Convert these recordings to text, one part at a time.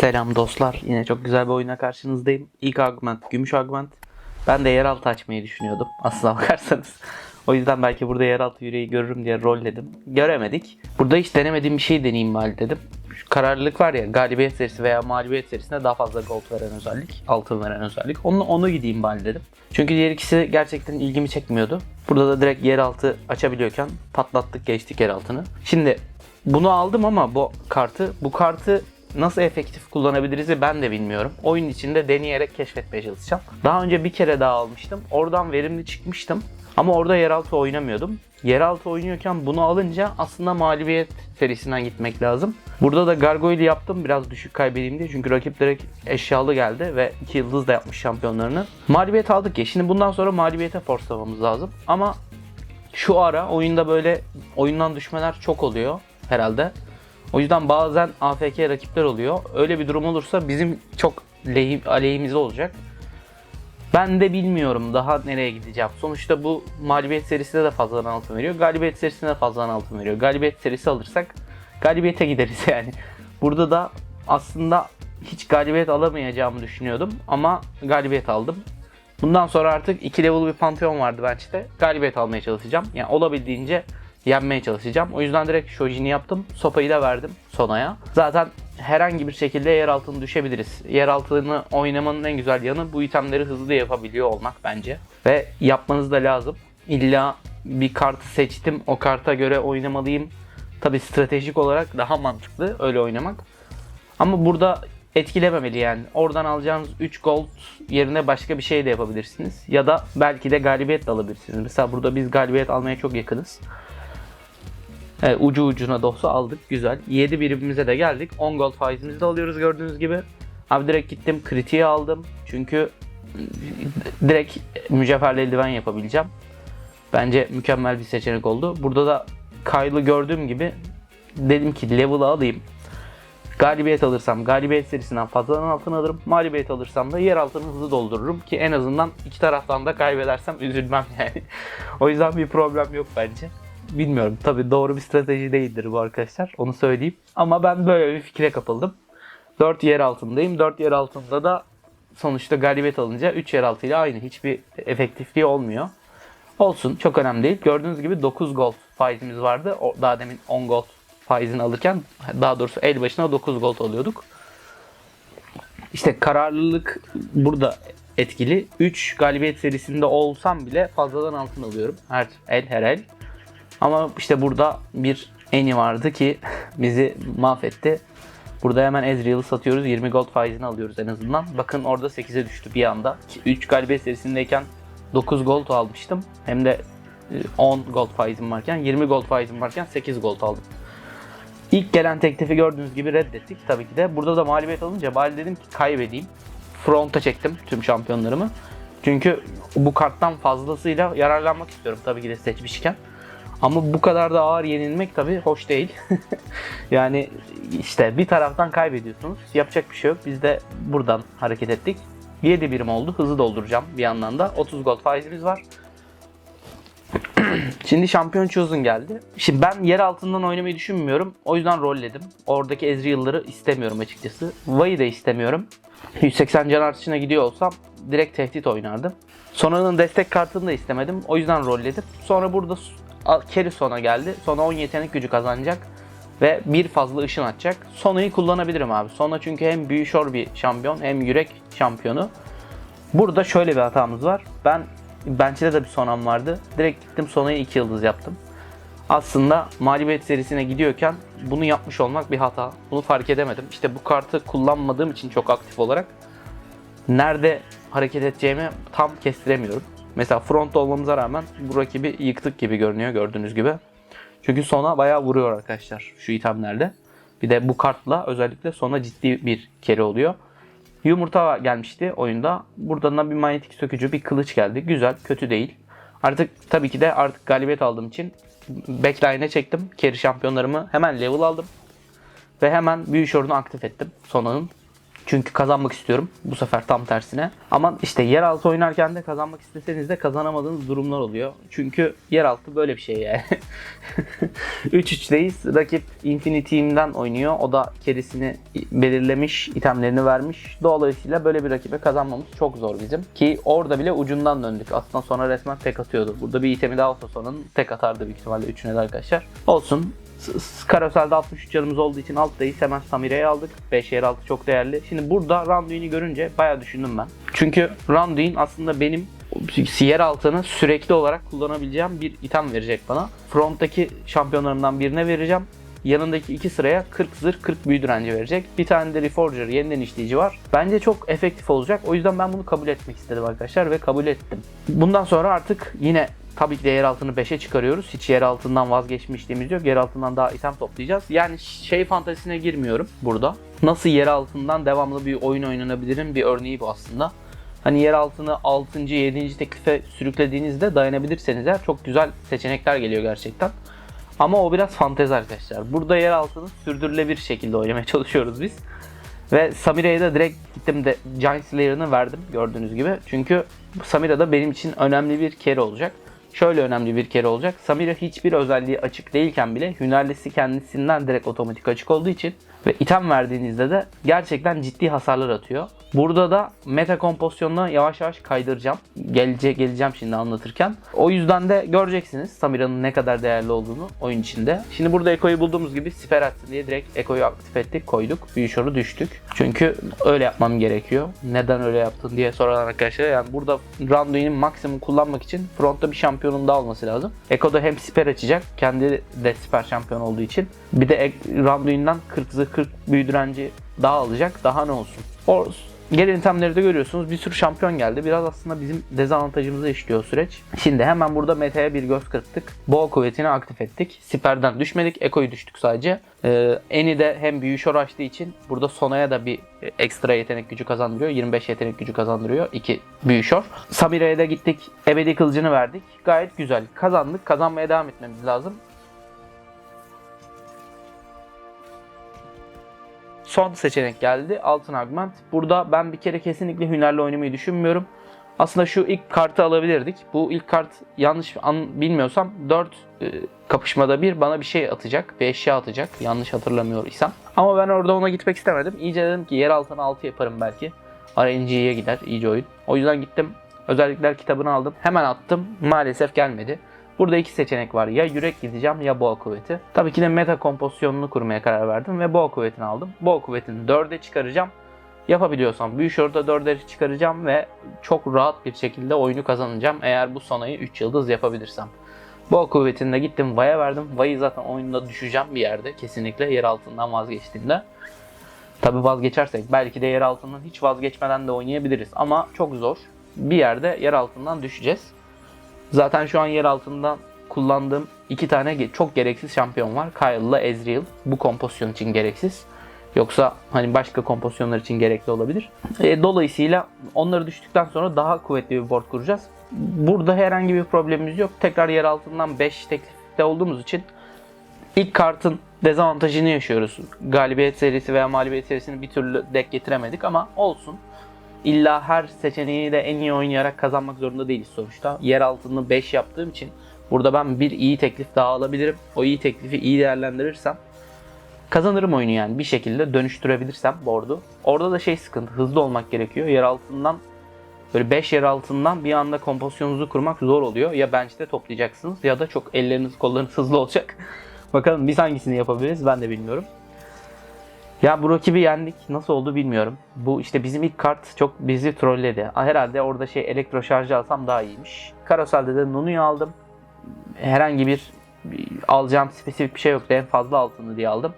Selam dostlar. Yine çok güzel bir oyuna karşınızdayım. İlk augment, gümüş augment. Ben de yeraltı açmayı düşünüyordum. Aslına bakarsanız. O yüzden belki burada yeraltı yüreği görürüm diye rolledim. Göremedik. Burada hiç denemediğim bir şey deneyeyim bari dedim. Şu kararlılık var ya galibiyet serisi veya mağlubiyet serisinde daha fazla gold veren özellik. Altın veren özellik. Onu, onu gideyim bari dedim. Çünkü diğer ikisi gerçekten ilgimi çekmiyordu. Burada da direkt yeraltı açabiliyorken patlattık geçtik yeraltını. Şimdi bunu aldım ama bu kartı bu kartı nasıl efektif kullanabiliriz ben de bilmiyorum. Oyun içinde deneyerek keşfetmeye çalışacağım. Daha önce bir kere daha almıştım. Oradan verimli çıkmıştım. Ama orada yeraltı oynamıyordum. Yeraltı oynuyorken bunu alınca aslında mağlubiyet serisinden gitmek lazım. Burada da Gargoyle yaptım biraz düşük kaybedeyim diye. Çünkü rakip direkt eşyalı geldi ve 2 yıldız da yapmış şampiyonlarını. Mağlubiyet aldık ya. Şimdi bundan sonra mağlubiyete forslamamız lazım. Ama şu ara oyunda böyle oyundan düşmeler çok oluyor herhalde. O yüzden bazen AFK rakipler oluyor. Öyle bir durum olursa bizim çok lehim, aleyhimize olacak. Ben de bilmiyorum daha nereye gideceğim. Sonuçta bu mağlubiyet serisinde de fazladan altın veriyor. Galibiyet serisinde de fazladan altın veriyor. Galibiyet serisi alırsak galibiyete gideriz yani. Burada da aslında hiç galibiyet alamayacağımı düşünüyordum ama galibiyet aldım. Bundan sonra artık 2 level bir pantheon vardı bench'te. Galibiyet almaya çalışacağım. Yani olabildiğince yenmeye çalışacağım. O yüzden direkt Shojin'i yaptım. Sopayı da verdim Sona'ya. Zaten herhangi bir şekilde yer altını düşebiliriz. Yer altını oynamanın en güzel yanı bu itemleri hızlı yapabiliyor olmak bence. Ve yapmanız da lazım. İlla bir kartı seçtim o karta göre oynamalıyım. Tabi stratejik olarak daha mantıklı öyle oynamak. Ama burada etkilememeli yani. Oradan alacağınız 3 gold yerine başka bir şey de yapabilirsiniz. Ya da belki de galibiyet de alabilirsiniz. Mesela burada biz galibiyet almaya çok yakınız. Evet, ucu ucuna da aldık. Güzel. 7 birimimize de geldik. 10 gold faizimizi de alıyoruz gördüğünüz gibi. Abi direkt gittim kritiği aldım. Çünkü direkt mücevherli eldiven yapabileceğim. Bence mükemmel bir seçenek oldu. Burada da Kyle'ı gördüğüm gibi dedim ki level'ı alayım. Galibiyet alırsam galibiyet serisinden fazladan altın alırım. Mağlubiyet alırsam da yer altını hızlı doldururum ki en azından iki taraftan da kaybedersem üzülmem yani. o yüzden bir problem yok bence. Bilmiyorum tabi doğru bir strateji değildir bu arkadaşlar onu söyleyeyim. Ama ben böyle bir fikre kapıldım. 4 yer altındayım. 4 yer altında da sonuçta galibiyet alınca 3 yer altıyla aynı. Hiçbir efektifliği olmuyor. Olsun çok önemli değil. Gördüğünüz gibi 9 gold faizimiz vardı. O, daha demin 10 gold faizini alırken daha doğrusu el başına 9 gold alıyorduk. İşte kararlılık burada etkili. 3 galibiyet serisinde olsam bile fazladan altın alıyorum. Her el her el. Ama işte burada bir eni vardı ki bizi mahvetti. Burada hemen Ezreal'ı satıyoruz. 20 gold faizini alıyoruz en azından. Bakın orada 8'e düştü bir anda. 3 galibiyet serisindeyken 9 gold almıştım. Hem de e, 10 gold faizim varken 20 gold faizim varken 8 gold aldım. İlk gelen teklifi gördüğünüz gibi reddettik tabii ki de. Burada da mağlubiyet alınca bari dedim ki kaybedeyim. Fronta çektim tüm şampiyonlarımı. Çünkü bu karttan fazlasıyla yararlanmak istiyorum tabii ki de seçmişken. Ama bu kadar da ağır yenilmek tabii hoş değil. yani işte bir taraftan kaybediyorsunuz. Yapacak bir şey yok. Biz de buradan hareket ettik. 7 birim oldu. Hızlı dolduracağım bir yandan da. 30 gold faizimiz var. Şimdi şampiyon chosen geldi. Şimdi ben yer altından oynamayı düşünmüyorum. O yüzden rolledim. Oradaki Ezreal'ları istemiyorum açıkçası. Vay'ı da istemiyorum. 180 can artışına gidiyor olsam direkt tehdit oynardım. Sonra'nın destek kartını da istemedim. O yüzden rolledim. Sonra burada Carry sona geldi. Sona 10 yetenek gücü kazanacak. Ve bir fazla ışın atacak. Sona'yı kullanabilirim abi. Sona çünkü hem büyüşor bir şampiyon hem yürek şampiyonu. Burada şöyle bir hatamız var. Ben bench'te de bir Sonam vardı. Direkt gittim Sona'yı 2 yıldız yaptım. Aslında mağlubiyet serisine gidiyorken bunu yapmış olmak bir hata. Bunu fark edemedim. İşte bu kartı kullanmadığım için çok aktif olarak nerede hareket edeceğimi tam kestiremiyorum. Mesela front olmamıza rağmen bu rakibi yıktık gibi görünüyor gördüğünüz gibi. Çünkü sona bayağı vuruyor arkadaşlar şu itemlerde. Bir de bu kartla özellikle sona ciddi bir kere oluyor. Yumurta gelmişti oyunda. Buradan da bir manyetik sökücü, bir kılıç geldi. Güzel, kötü değil. Artık tabii ki de artık galibiyet aldığım için backline'e çektim. Carry şampiyonlarımı hemen level aldım. Ve hemen büyü şorunu aktif ettim Sona'nın. Çünkü kazanmak istiyorum. Bu sefer tam tersine. Ama işte yeraltı oynarken de kazanmak isteseniz de kazanamadığınız durumlar oluyor. Çünkü yeraltı böyle bir şey yani. 3-3'deyiz. Rakip Infinity oynuyor. O da kerisini belirlemiş, itemlerini vermiş. Dolayısıyla böyle bir rakibe kazanmamız çok zor bizim. Ki orada bile ucundan döndük. Aslında sonra resmen tek atıyordu. Burada bir itemi daha olsa sonun tek atardı büyük ihtimalle üçüne de arkadaşlar. Olsun. Karosel'de 63 canımız olduğu için alttayız. Hemen Samire'yi aldık. 5 yer altı çok değerli. Şimdi burada Randuin'i görünce bayağı düşündüm ben. Çünkü Randuin aslında benim yer altını sürekli olarak kullanabileceğim bir item verecek bana. Front'taki şampiyonlarımdan birine vereceğim. Yanındaki iki sıraya 40 zırh 40 büyü direnci verecek. Bir tane de Reforger yeniden işleyici var. Bence çok efektif olacak. O yüzden ben bunu kabul etmek istedim arkadaşlar ve kabul ettim. Bundan sonra artık yine tabii ki de yer altını 5'e çıkarıyoruz. Hiç yer altından vazgeçmişliğimiz yok. Yer altından daha item toplayacağız. Yani şey fantezisine girmiyorum burada. Nasıl yer altından devamlı bir oyun oynanabilirim bir örneği bu aslında. Hani yer altını 6. 7. teklife sürüklediğinizde dayanabilirseniz eğer çok güzel seçenekler geliyor gerçekten. Ama o biraz fantezi arkadaşlar. Burada yer altını sürdürülebilir şekilde oynamaya çalışıyoruz biz. Ve Samire'ye de direkt gittim de Giant Slayer'ını verdim gördüğünüz gibi. Çünkü Samira da benim için önemli bir kere olacak. Şöyle önemli bir kere olacak. Samira hiçbir özelliği açık değilken bile hünerlisi kendisinden direkt otomatik açık olduğu için ve item verdiğinizde de gerçekten ciddi hasarlar atıyor. Burada da meta kompozisyonuna yavaş yavaş kaydıracağım. Gelece, geleceğim şimdi anlatırken. O yüzden de göreceksiniz Samira'nın ne kadar değerli olduğunu oyun içinde. Şimdi burada Eko'yu bulduğumuz gibi siper atsın diye direkt Eko'yu aktif ettik, koyduk. Büyüşoru düştük. Çünkü öyle yapmam gerekiyor. Neden öyle yaptın diye soran arkadaşlar. Yani burada Randuin'in maksimum kullanmak için frontta bir şampiyonun daha olması lazım. Eko da hem siper açacak. Kendi de siper şampiyon olduğu için. Bir de Randuin'den 40 zırh 40 büyü direnci daha alacak. Daha ne olsun. O Gelen itemleri de görüyorsunuz. Bir sürü şampiyon geldi. Biraz aslında bizim dezavantajımıza işliyor süreç. Şimdi hemen burada meta'ya bir göz kırptık. Boğa kuvvetini aktif ettik. Siperden düşmedik. Eko'yu düştük sadece. Ee, Eni de hem büyüşör açtığı için burada Sona'ya da bir ekstra yetenek gücü kazandırıyor. 25 yetenek gücü kazandırıyor. 2 büyüşör. Samire'ye de gittik. Ebedi kılıcını verdik. Gayet güzel. Kazandık. Kazanmaya devam etmemiz lazım. Son seçenek geldi. Altın Augment. Burada ben bir kere kesinlikle hünerle oynamayı düşünmüyorum. Aslında şu ilk kartı alabilirdik. Bu ilk kart yanlış an, bilmiyorsam 4 e, kapışmada bir bana bir şey atacak. Bir eşya atacak. Yanlış hatırlamıyorsam. Ama ben orada ona gitmek istemedim. İyice dedim ki yer altına 6 yaparım belki. RNG'ye gider iyice oyun. O yüzden gittim. Özellikler kitabını aldım. Hemen attım. Maalesef gelmedi. Burada iki seçenek var. Ya yürek gideceğim ya boğa kuvveti. Tabii ki de meta kompozisyonunu kurmaya karar verdim ve boğa kuvvetini aldım. Boğa kuvvetini 4'e çıkaracağım. Yapabiliyorsam büyük şorta 4'e çıkaracağım ve çok rahat bir şekilde oyunu kazanacağım. Eğer bu sonayı 3 yıldız yapabilirsem. Boğa kuvvetinde gittim Vay'a verdim. Vay'ı zaten oyunda düşeceğim bir yerde kesinlikle yer altından vazgeçtiğimde. Tabi vazgeçersek belki de yer altından hiç vazgeçmeden de oynayabiliriz ama çok zor. Bir yerde yer altından düşeceğiz. Zaten şu an yer altından kullandığım iki tane çok gereksiz şampiyon var. Kyle ile Ezreal. Bu kompozisyon için gereksiz. Yoksa hani başka kompozisyonlar için gerekli olabilir. E, dolayısıyla onları düştükten sonra daha kuvvetli bir board kuracağız. Burada herhangi bir problemimiz yok. Tekrar yer altından 5 teklifte olduğumuz için ilk kartın dezavantajını yaşıyoruz. Galibiyet serisi veya mağlubiyet serisini bir türlü denk getiremedik ama olsun. İlla her seçeneği de en iyi oynayarak kazanmak zorunda değiliz sonuçta. Yer altını 5 yaptığım için burada ben bir iyi teklif daha alabilirim. O iyi teklifi iyi değerlendirirsem kazanırım oyunu yani bir şekilde dönüştürebilirsem board'u. Orada da şey sıkıntı hızlı olmak gerekiyor. Yer altından böyle 5 yer altından bir anda kompozisyonunuzu kurmak zor oluyor. Ya bench'te toplayacaksınız ya da çok elleriniz kollarınız hızlı olacak. Bakalım biz hangisini yapabiliriz ben de bilmiyorum. Ya bu rakibi yendik. Nasıl oldu bilmiyorum. Bu işte bizim ilk kart çok bizi trolledi. Herhalde orada şey elektro şarjı alsam daha iyiymiş. Karosel'de de Nunu'yu aldım. Herhangi bir alacağım spesifik bir şey yoktu. En fazla altını diye aldım.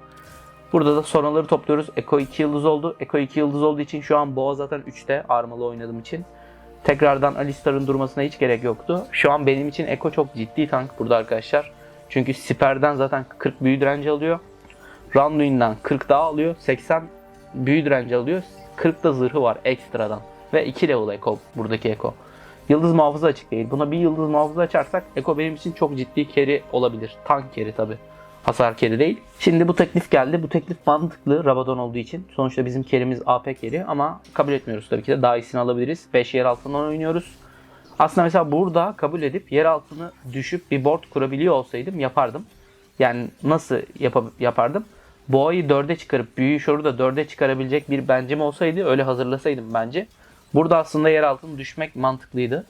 Burada da sonraları topluyoruz. Eko 2 yıldız oldu. Eko 2 yıldız olduğu için şu an Boğa zaten 3'te armalı oynadığım için. Tekrardan Alistar'ın durmasına hiç gerek yoktu. Şu an benim için Eko çok ciddi tank burada arkadaşlar. Çünkü Siper'den zaten 40 büyü direnci alıyor. Randuin'den 40 daha alıyor. 80 büyü direnci alıyor. 40 da zırhı var ekstradan. Ve 2 level Eko buradaki Eko. Yıldız muhafızı açık değil. Buna bir yıldız muhafızı açarsak Eko benim için çok ciddi carry olabilir. Tank carry tabi. Hasar keri değil. Şimdi bu teklif geldi. Bu teklif mantıklı Rabadon olduğu için. Sonuçta bizim kerimiz AP keri ama kabul etmiyoruz tabii ki de. Daha iyisini alabiliriz. 5 yer altından oynuyoruz. Aslında mesela burada kabul edip yer altını düşüp bir board kurabiliyor olsaydım yapardım. Yani nasıl yapa- yapardım? Boğayı 4'e çıkarıp büyüyü şoru da 4'e çıkarabilecek bir bencim olsaydı öyle hazırlasaydım bence. Burada aslında yer altını düşmek mantıklıydı.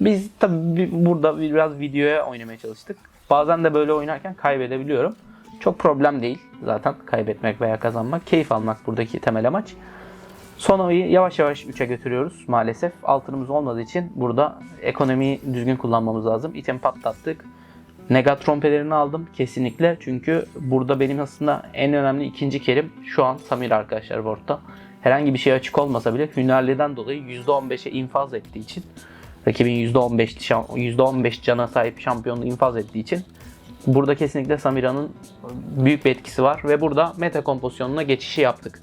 Biz tabii burada biraz videoya oynamaya çalıştık. Bazen de böyle oynarken kaybedebiliyorum. Çok problem değil zaten kaybetmek veya kazanmak. Keyif almak buradaki temel amaç. Sono'yu yavaş yavaş 3'e götürüyoruz maalesef. Altınımız olmadığı için burada ekonomiyi düzgün kullanmamız lazım. İtem patlattık. Negatron pelerini aldım kesinlikle. Çünkü burada benim aslında en önemli ikinci kerim şu an Samir arkadaşlar World'da. Herhangi bir şey açık olmasa bile hünerliden dolayı %15'e infaz ettiği için rakibin %15 şam- %15 cana sahip şampiyonluğu infaz ettiği için burada kesinlikle Samira'nın büyük bir etkisi var ve burada meta kompozisyonuna geçişi yaptık.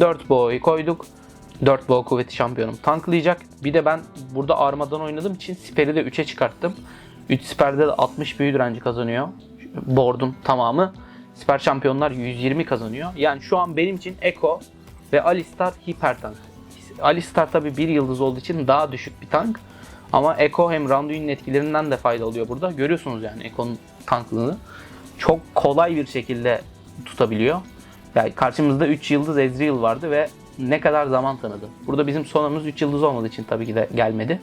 4 boğayı koyduk. 4 boğa kuvveti şampiyonum tanklayacak. Bir de ben burada armadan oynadığım için siperi de 3'e çıkarttım. 3 siperde de 60 büyü direnci kazanıyor. Board'un tamamı. Siper şampiyonlar 120 kazanıyor. Yani şu an benim için Echo ve Alistar hiper tank. Alistar tabi bir yıldız olduğu için daha düşük bir tank. Ama Echo hem Randuin'in etkilerinden de fayda alıyor burada. Görüyorsunuz yani Echo'nun tanklığını. Çok kolay bir şekilde tutabiliyor. Yani karşımızda 3 yıldız Ezreal vardı ve ne kadar zaman tanıdı. Burada bizim sonumuz 3 yıldız olmadığı için tabii ki de gelmedi.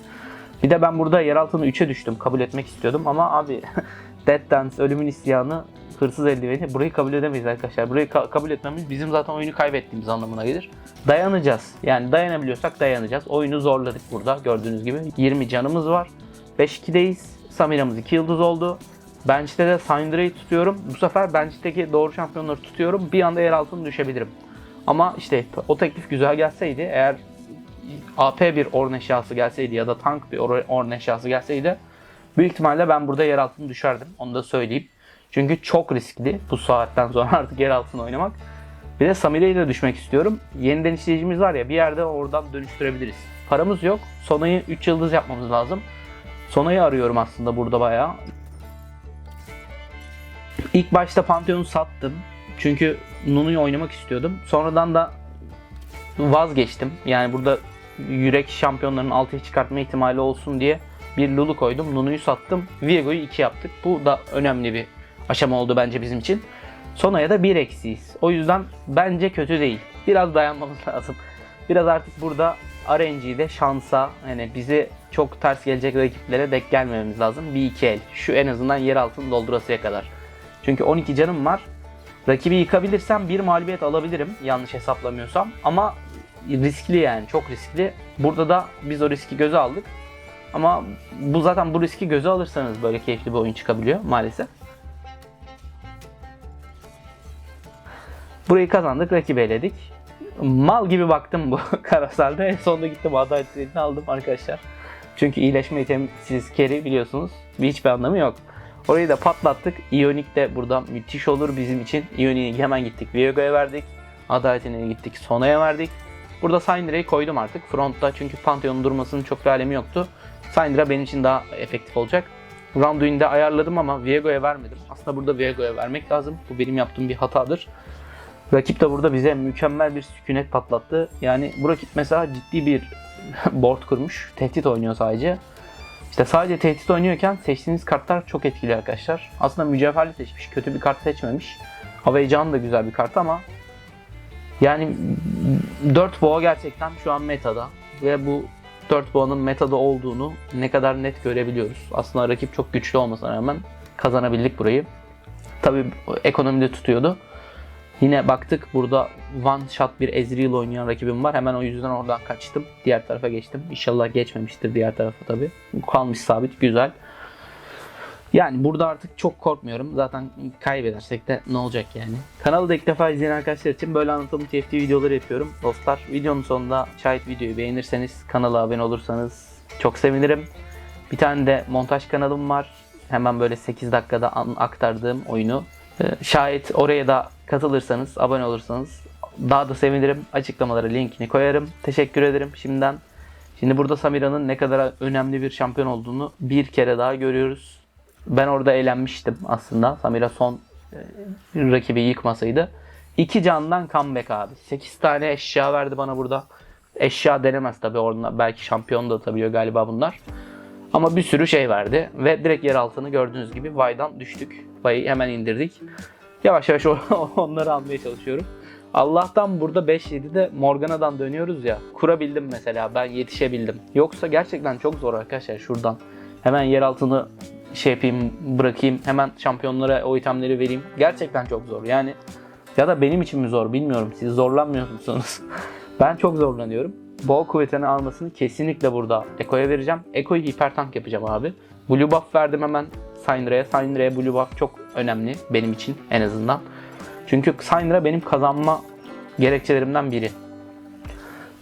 Bir de ben burada yer altını 3'e düştüm. Kabul etmek istiyordum ama abi Dead Dance, Ölümün İsyanı, Hırsız Eldiveni burayı kabul edemeyiz arkadaşlar. Burayı ka- kabul etmemiz bizim zaten oyunu kaybettiğimiz anlamına gelir. Dayanacağız. Yani dayanabiliyorsak dayanacağız. Oyunu zorladık burada gördüğünüz gibi. 20 canımız var. 5-2'deyiz. Samira'mız 2 yıldız oldu. Bench'te de Syndra'yı tutuyorum. Bu sefer Bench'teki doğru şampiyonları tutuyorum. Bir anda yer altına düşebilirim. Ama işte o teklif güzel gelseydi eğer AP bir orn eşyası gelseydi ya da tank bir or- orn eşyası gelseydi büyük ihtimalle ben burada yer altına düşerdim. Onu da söyleyeyim. Çünkü çok riskli bu saatten sonra artık yer altına oynamak. Bir de Samire'yi de düşmek istiyorum. Yeniden işleyicimiz var ya bir yerde oradan dönüştürebiliriz. Paramız yok. Sonayı 3 yıldız yapmamız lazım. Sonayı arıyorum aslında burada bayağı. İlk başta Pantheon'u sattım. Çünkü Nunu'yu oynamak istiyordum. Sonradan da vazgeçtim. Yani burada yürek şampiyonlarının 6'ya çıkartma ihtimali olsun diye bir Lulu koydum. Nunu'yu sattım. Viego'yu 2 yaptık. Bu da önemli bir aşama oldu bence bizim için. Sonraya da 1 eksiyiz. O yüzden bence kötü değil. Biraz dayanmamız lazım. Biraz artık burada RNG'de şansa hani bizi çok ters gelecek rakiplere denk gelmememiz lazım. Bir iki el. Şu en azından yer altını doldurasıya kadar. Çünkü 12 canım var. Rakibi yıkabilirsem bir mağlubiyet alabilirim yanlış hesaplamıyorsam. Ama riskli yani çok riskli. Burada da biz o riski göze aldık. Ama bu zaten bu riski göze alırsanız böyle keyifli bir oyun çıkabiliyor maalesef. Burayı kazandık, rakibi eledik. Mal gibi baktım bu karasalda. En sonunda gittim adaletini aldım arkadaşlar. Çünkü iyileşme itemsiz carry biliyorsunuz. Bir hiçbir anlamı yok. Orayı da patlattık. Ionic de burada müthiş olur bizim için. Ionic'i hemen gittik. Viego'ya verdik. Adaletine gittik. Sona'ya verdik. Burada Syndra'yı koydum artık frontta çünkü Pantheon'un durmasının çok bir alemi yoktu. Syndra benim için daha efektif olacak. Randuin'de ayarladım ama Viego'ya vermedim. Aslında burada Viego'ya vermek lazım. Bu benim yaptığım bir hatadır. Rakip de burada bize mükemmel bir sükunet patlattı. Yani bu rakip mesela ciddi bir board kurmuş. Tehdit oynuyor sadece. İşte sadece tehdit oynuyorken seçtiğiniz kartlar çok etkili arkadaşlar. Aslında mücevherli seçmiş. Kötü bir kart seçmemiş. Havaycan da güzel bir kart ama yani 4 boğa gerçekten şu an metada ve bu 4 boğanın metada olduğunu ne kadar net görebiliyoruz. Aslında rakip çok güçlü olmasına rağmen kazanabildik burayı. Tabi ekonomide tutuyordu. Yine baktık burada one shot bir Ezreal oynayan rakibim var. Hemen o yüzden oradan kaçtım. Diğer tarafa geçtim. İnşallah geçmemiştir diğer tarafa tabi. Kalmış sabit güzel. Yani burada artık çok korkmuyorum. Zaten kaybedersek de ne olacak yani. Kanalı da ilk defa izleyen arkadaşlar için böyle anlatımlı TFT videoları yapıyorum. Dostlar videonun sonunda şayet videoyu beğenirseniz kanala abone olursanız çok sevinirim. Bir tane de montaj kanalım var. Hemen böyle 8 dakikada aktardığım oyunu. Ee, Şayet oraya da katılırsanız, abone olursanız daha da sevinirim. Açıklamalara linkini koyarım. Teşekkür ederim şimdiden. Şimdi burada Samira'nın ne kadar önemli bir şampiyon olduğunu bir kere daha görüyoruz. Ben orada eğlenmiştim aslında. Samira son e, rakibi yıkmasaydı. 2 candan comeback abi. 8 tane eşya verdi bana burada. Eşya denemez tabii orada. Belki şampiyon da atabiliyor galiba bunlar. Ama bir sürü şey verdi. Ve direkt yer altını gördüğünüz gibi Vay'dan düştük. Vay'ı hemen indirdik. Yavaş yavaş onları almaya çalışıyorum. Allah'tan burada 5-7'de Morgana'dan dönüyoruz ya. Kurabildim mesela. Ben yetişebildim. Yoksa gerçekten çok zor arkadaşlar şuradan. Hemen yer altını şey yapayım, bırakayım. Hemen şampiyonlara o itemleri vereyim. Gerçekten çok zor. Yani ya da benim için mi zor bilmiyorum. Siz zorlanmıyor musunuz? ben çok zorlanıyorum. Bol kuvvetini almasını kesinlikle burada Eko'ya vereceğim. Eko'yu hiper tank yapacağım abi. Blue buff verdim hemen Syndra'ya. Syndra'ya blue buff çok önemli benim için en azından. Çünkü Syndra benim kazanma gerekçelerimden biri.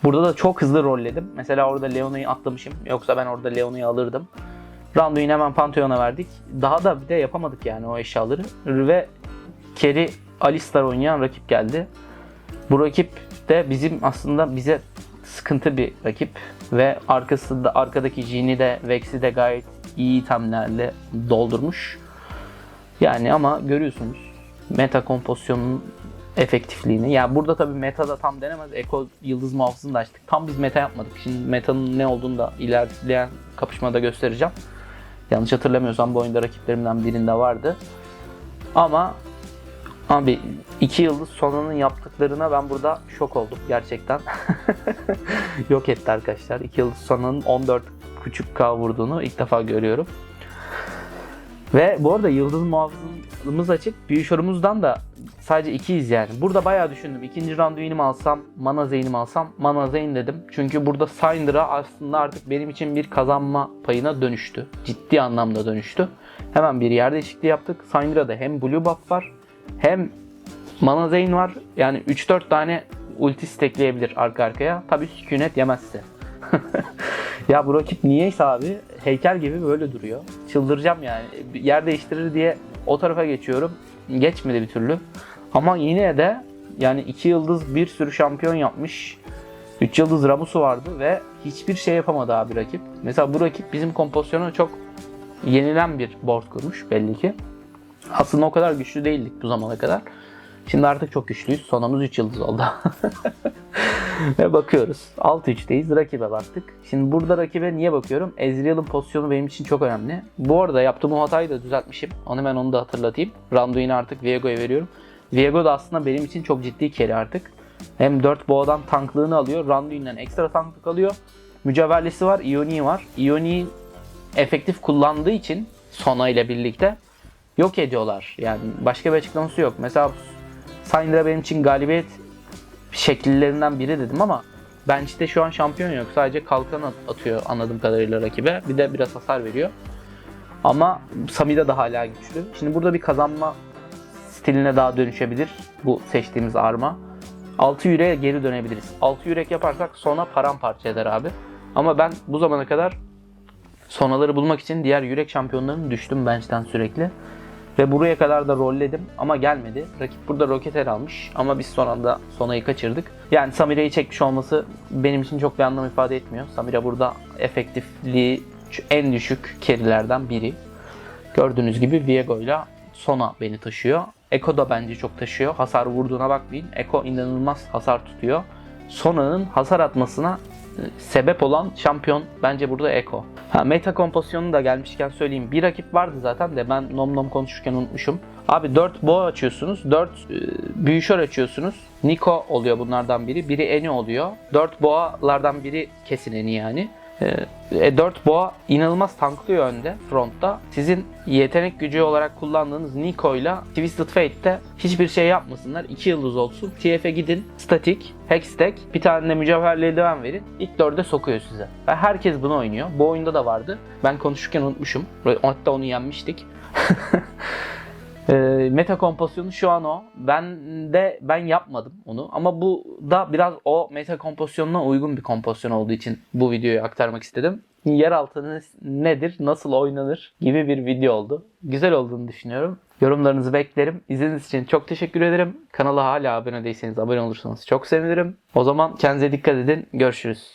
Burada da çok hızlı rolledim. Mesela orada Leona'yı atlamışım. Yoksa ben orada Leona'yı alırdım. Randuin'i hemen Pantheon'a verdik. Daha da bir de yapamadık yani o eşyaları. Ve Kerry Alistar oynayan rakip geldi. Bu rakip de bizim aslında bize sıkıntı bir rakip. Ve arkasında arkadaki Jin'i de Vex'i de gayet iyi itemlerle doldurmuş. Yani ama görüyorsunuz meta kompozisyonunun efektifliğini. Yani burada tabii metada tam denemez. Eko yıldız muhafızını da açtık. Tam biz meta yapmadık. Şimdi metanın ne olduğunu da ilerleyen kapışmada göstereceğim. Yanlış hatırlamıyorsam bu oyunda rakiplerimden birinde vardı. Ama abi iki yıldız sonranın yaptıklarına ben burada şok oldum gerçekten. Yok etti arkadaşlar. İki yıldız sonranın 14.5k vurduğunu ilk defa görüyorum. Ve bu arada yıldız muhafızımız açık. Büyüşörümüzden da sadece ikiyiz yani. Burada bayağı düşündüm. İkinci randuinimi mi alsam, mana zeynimi mi alsam? Mana zeyn dedim. Çünkü burada Syndra aslında artık benim için bir kazanma payına dönüştü. Ciddi anlamda dönüştü. Hemen bir yer değişikliği yaptık. Syndra'da hem blue buff var hem mana zeyn var. Yani 3-4 tane ulti stekleyebilir arka arkaya. Tabii sükunet yemezse. ya bu rakip niyeyse abi heykel gibi böyle duruyor. Çıldıracağım yani. Yer değiştirir diye o tarafa geçiyorum. Geçmedi bir türlü. Ama yine de yani 2 yıldız bir sürü şampiyon yapmış. 3 yıldız Ramus'u vardı ve hiçbir şey yapamadı abi rakip. Mesela bu rakip bizim kompozisyonu çok yenilen bir board kurmuş belli ki. Aslında o kadar güçlü değildik bu zamana kadar. Şimdi artık çok güçlüyüz. Sonumuz 3 yıldız oldu. Ve bakıyoruz. 6-3'teyiz. Rakibe baktık. Şimdi burada rakibe niye bakıyorum? Ezreal'ın pozisyonu benim için çok önemli. Bu arada yaptığım hatayı da düzeltmişim. Onu hemen onu da hatırlatayım. Randuin'i artık Viego'ya veriyorum. Viego da aslında benim için çok ciddi carry artık. Hem 4 boğadan tanklığını alıyor. Randuin'den ekstra tanklık alıyor. Mücevherlisi var. Ioni'yi var. Ioni'yi efektif kullandığı için Sona ile birlikte yok ediyorlar. Yani başka bir açıklaması yok. Mesela Syndra benim için galibiyet şekillerinden biri dedim ama ben işte şu an şampiyon yok. Sadece kalkan atıyor anladığım kadarıyla rakibe. Bir de biraz hasar veriyor. Ama Samida da hala güçlü. Şimdi burada bir kazanma stiline daha dönüşebilir bu seçtiğimiz arma. 6 yüreğe geri dönebiliriz. 6 yürek yaparsak sona paramparça eder abi. Ama ben bu zamana kadar sonaları bulmak için diğer yürek şampiyonlarını düştüm bench'ten sürekli. Ve buraya kadar da rolledim ama gelmedi. Rakip burada Rocketer almış ama biz son anda Sona'yı kaçırdık. Yani Samira'yı çekmiş olması benim için çok bir anlam ifade etmiyor. Samira burada efektifliği en düşük carry'lerden biri. Gördüğünüz gibi Viego ile Sona beni taşıyor. Eko da bence çok taşıyor. Hasar vurduğuna bakmayın. Eko inanılmaz hasar tutuyor. Sona'nın hasar atmasına sebep olan şampiyon bence burada Eko. Ha, meta kompozisyonu da gelmişken söyleyeyim. Bir rakip vardı zaten de ben nom nom konuşurken unutmuşum. Abi 4 boğa açıyorsunuz. 4 e, büyüşör açıyorsunuz. Niko oluyor bunlardan biri. Biri Eni oluyor. 4 boğalardan biri kesin Eni yani. E, 4 boğa inanılmaz tanklıyor önde frontta. Sizin yetenek gücü olarak kullandığınız Niko ile Twisted Fate'de hiçbir şey yapmasınlar. 2 yıldız olsun. TF'e gidin. Statik, Hextech, bir tane de mücevherli eldiven verin. İlk 4'e sokuyor size. Ve herkes bunu oynuyor. Bu oyunda da vardı. Ben konuşurken unutmuşum. Hatta onu yenmiştik. E, meta kompozisyonu şu an o. Ben de ben yapmadım onu ama bu da biraz o meta kompozisyonuna uygun bir kompozisyon olduğu için bu videoyu aktarmak istedim. Yeraltı nedir, nasıl oynanır gibi bir video oldu. Güzel olduğunu düşünüyorum. Yorumlarınızı beklerim. İzlediğiniz için çok teşekkür ederim. Kanala hala abone değilseniz abone olursanız çok sevinirim. O zaman kendinize dikkat edin. Görüşürüz.